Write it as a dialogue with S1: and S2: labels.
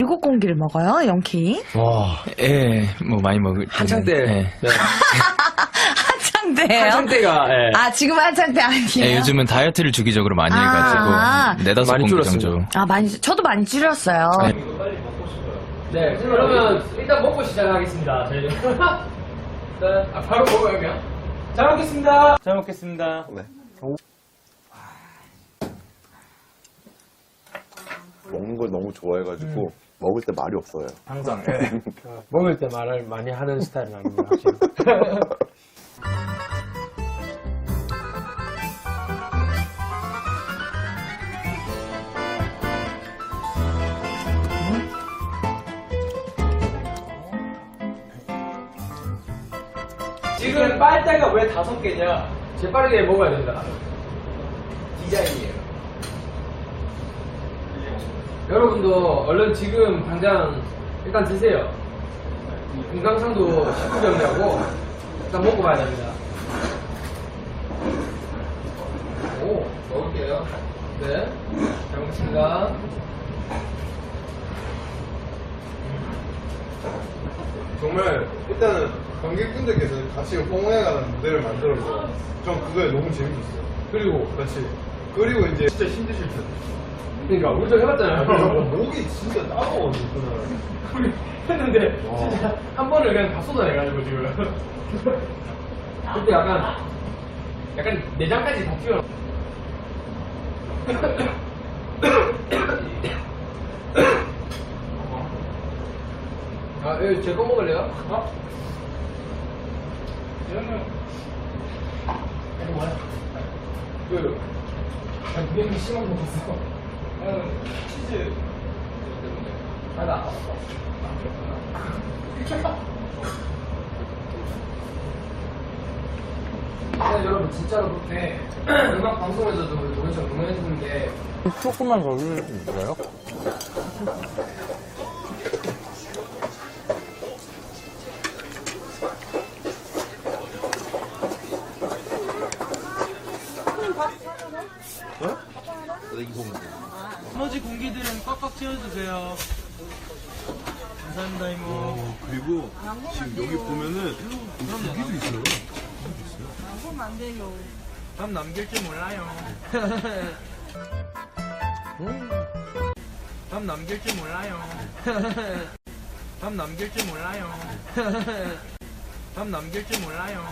S1: 일곱 공기를 먹어요, 영케이.
S2: 와.
S3: 예, 뭐 많이 먹을
S2: 한창 때.
S3: 예.
S2: 네.
S1: 한창 때예요.
S2: 한창 때가, 예.
S1: 아, 지금 한창 때 아니에요?
S3: 예, 요즘은 다이어트를 주기적으로 많이
S1: 아.
S3: 해가지고 네다섯
S2: 많이
S3: 공기
S2: 줄었습니다.
S3: 정도.
S1: 아, 많이, 저도 많이 줄였어요.
S3: 네.
S2: 네, 그러면 일단 먹고 시작하겠습니다. 저희는. 네, 아, 바로 먹어요, 그냥. 잘 먹겠습니다. 잘 먹겠습니다.
S4: 먹는 걸 너무 좋아해가지고 먹을 때 말이 없어요.
S2: 항상. 먹을 때 말을 많이 하는 스타일은 아닙니다, 확실히. 지금 빨대가 왜 다섯 개냐? 재빠르게 먹어야 된다. 디자인이에요. 여러분도 얼른 지금 당장 일단 드세요. 건강상도 식후경이라고 일단 먹고 봐야 됩니다. 오, 먹을게요. 네, 잘 먹겠습니다.
S5: 정말 일단은 관객분들께서 같이 홍해가는 무대를 만들어서 전 그거에 너무 재밌었어요.
S2: 그리고
S5: 같이 그리고 이제 진짜 힘드실 텐데.
S2: 그러니까 우리 좀 해봤잖아요.
S5: 목이 진짜 따가워가지고 그날.
S2: 우리 했는데 진짜 한 번을 그냥 다 쏟아내가지고 지금 그때 약간 약간 내장까지 다 튀어. 아, 여기 제거 먹을래요? 어? 이거는 이거 뭐야? 그 무경기 심한 거 봤어. 나는 치즈 때문에. 아, 나 아팠어. 네, 여러분 진짜로 그때 음악 방송에서도 노래처럼 공연했는데
S6: 조금만 더 올려요?
S7: 나머지 공기들은 꽉꽉 채워주세요. 감사합니다, 이모.
S5: 어, 그리고 지금 여기 보면은 고기도 있어요.
S7: 밥 남길 줄 몰라요. 밥 남길 줄 몰라요. 밥 남길 줄 몰라요. 밥 남길 줄 몰라요.